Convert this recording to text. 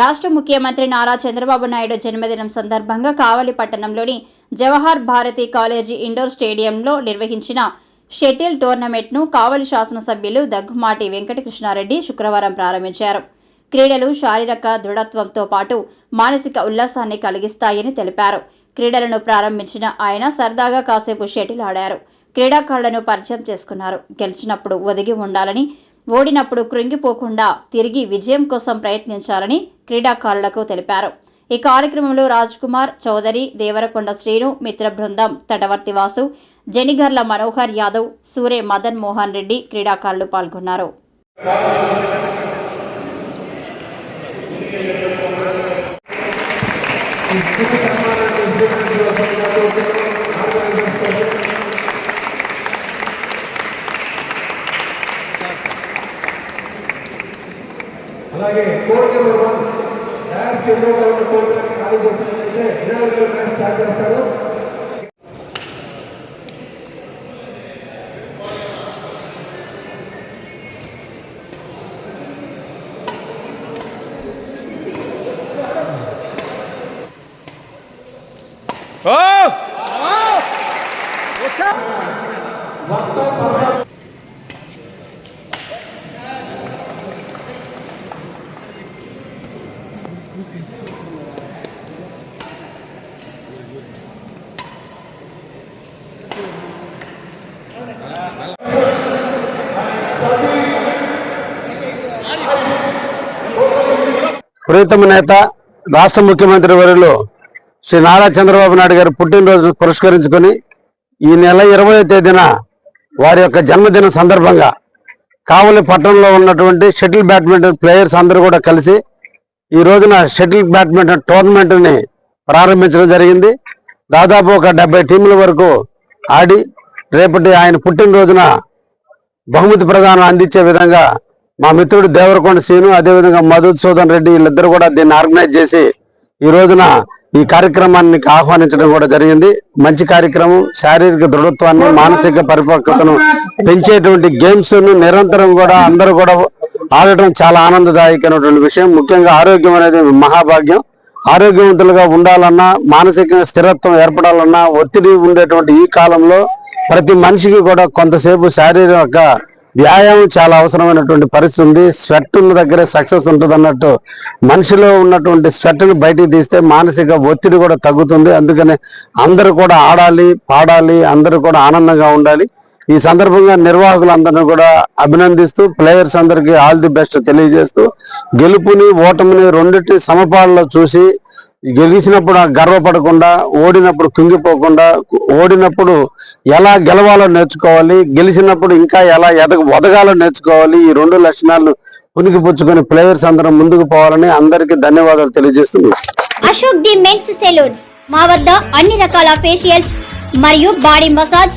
రాష్ట్ర ముఖ్యమంత్రి నారా చంద్రబాబు నాయుడు జన్మదినం సందర్భంగా కావలి పట్టణంలోని జవహర్ భారతి కాలేజీ ఇండోర్ స్టేడియంలో నిర్వహించిన షటిల్ టోర్నమెంట్ను కావలి శాసనసభ్యులు దగ్గుమాటి వెంకటకృష్ణారెడ్డి శుక్రవారం ప్రారంభించారు. క్రీడలు శారీరక దృఢత్వంతో పాటు మానసిక ఉల్లాసాన్ని కలిగిస్తాయని తెలిపారు. క్రీడలను ప్రారంభించిన ఆయన సరదాగా కాసేపు షటిల్ ఆడారు. క్రీడాకారులను పరిచయం చేసుకున్నారు. గెలిచినప్పుడు ఒదిగి ఉండాలని ఓడినప్పుడు కృంగిపోకుండా తిరిగి విజయం కోసం ప్రయత్నించాలని క్రీడాకారులకు తెలిపారు. ఈ కార్యక్రమంలో రాజ్ కుమార్ చౌదరి దేవరకొండ శ్రీను మిత్ర బృందం తటవర్తి వాసు జనిగర్ల మనోహర్ యాదవ్ సూరే మదన్ మోహన్ రెడ్డి క్రీడాకారులు పాల్గొన్నారు. అలాగే కోర్ట్ నెంబర్ వన్ డాష్ ఎన్నోగా ఉన్న కోర్టు ఖాళీ చేసినట్లయితే ఇనాగరల్ మ్యాచ్ స్టార్ట్ చేస్తారు ప్రీతమ నేత రాష్ట్ర ముఖ్యమంత్రి వర్యులు శ్రీ నారా చంద్రబాబు నాయుడు గారు పుట్టినరోజు పురస్కరించుకొని ఈ నెల ఇరవై తేదీన వారి యొక్క జన్మదిన సందర్భంగా కావలి పట్టణంలో ఉన్నటువంటి షటిల్ బ్యాడ్మింటన్ ప్లేయర్స్ అందరూ కూడా కలిసి ఈ రోజున షటిల్ బ్యాడ్మింటన్ టోర్నమెంట్ని ప్రారంభించడం జరిగింది. దాదాపు ఒక డెబ్బై టీముల వరకు ఆడి రేపటి ఆయన పుట్టినరోజున బహుమతి ప్రదానం అందించే విధంగా మా మిత్రుడు దేవరకొండ శ్రీను అదేవిధంగా మధుసూదన్ రెడ్డి వీళ్ళిద్దరు కూడా దీన్ని ఆర్గనైజ్ చేసి ఈ రోజున ఈ కార్యక్రమాన్ని ఆహ్వానించడం కూడా జరిగింది. మంచి కార్యక్రమం శారీరక దృఢత్వాన్ని మానసిక పరిపక్వతను పెంచేటువంటి గేమ్స్ నిరంతరం కూడా అందరూ కూడా ఆడటం చాలా ఆనందదాయకమైనటువంటి విషయం. ముఖ్యంగా ఆరోగ్యం అనేది మహాభాగ్యం. ఆరోగ్యవంతులుగా ఉండాలన్నా మానసిక స్థిరత్వం ఏర్పడాలన్నా ఒత్తిడి ఉండేటువంటి ఈ కాలంలో ప్రతి మనిషికి కూడా కొంతసేపు శారీరక వ్యాయామం చాలా అవసరమైనటువంటి పరిస్థితి ఉంది. స్వెట్ ఉన్న దగ్గరే సక్సెస్ ఉంటుంది అన్నట్టు మనిషిలో ఉన్నటువంటి స్వెట్ని బయటికి తీస్తే మానసిక ఒత్తిడి కూడా తగ్గుతుంది. అందుకని అందరూ కూడా ఆడాలి పాడాలి అందరూ కూడా ఆనందంగా ఉండాలి. ఈ సందర్భంగా నిర్వాహకులందరినీ కూడా అభినందిస్తూ ప్లేయర్స్ అందరికీ ఆల్ ది బెస్ట్ తెలియజేస్తూ గెలుపుని ఓటమిని రెండింటి సమపాలలో చూసి గెలిచినప్పుడు గర్వపడకుండా ఓడినప్పుడు కుంగిపోకుండా ఓడినప్పుడు ఎలా గెలవాలో నేర్చుకోవాలి గెలిచినప్పుడు ఇంకా ఎలా ఎదగ ఒదగాలో నేర్చుకోవాలి ఈ రెండు లక్షణాలు పుణికిపుచ్చుకొని ప్లేయర్స్ అందరం ముందుకు పోవాలని అందరికీ ధన్యవాదాలు తెలియజేస్తున్నాం అశోక్ ది మెన్స్ సెలూన్స్. మా వద్ద అన్ని రకాల ఫేషియల్స్ మరియు బాడీ మసాజ్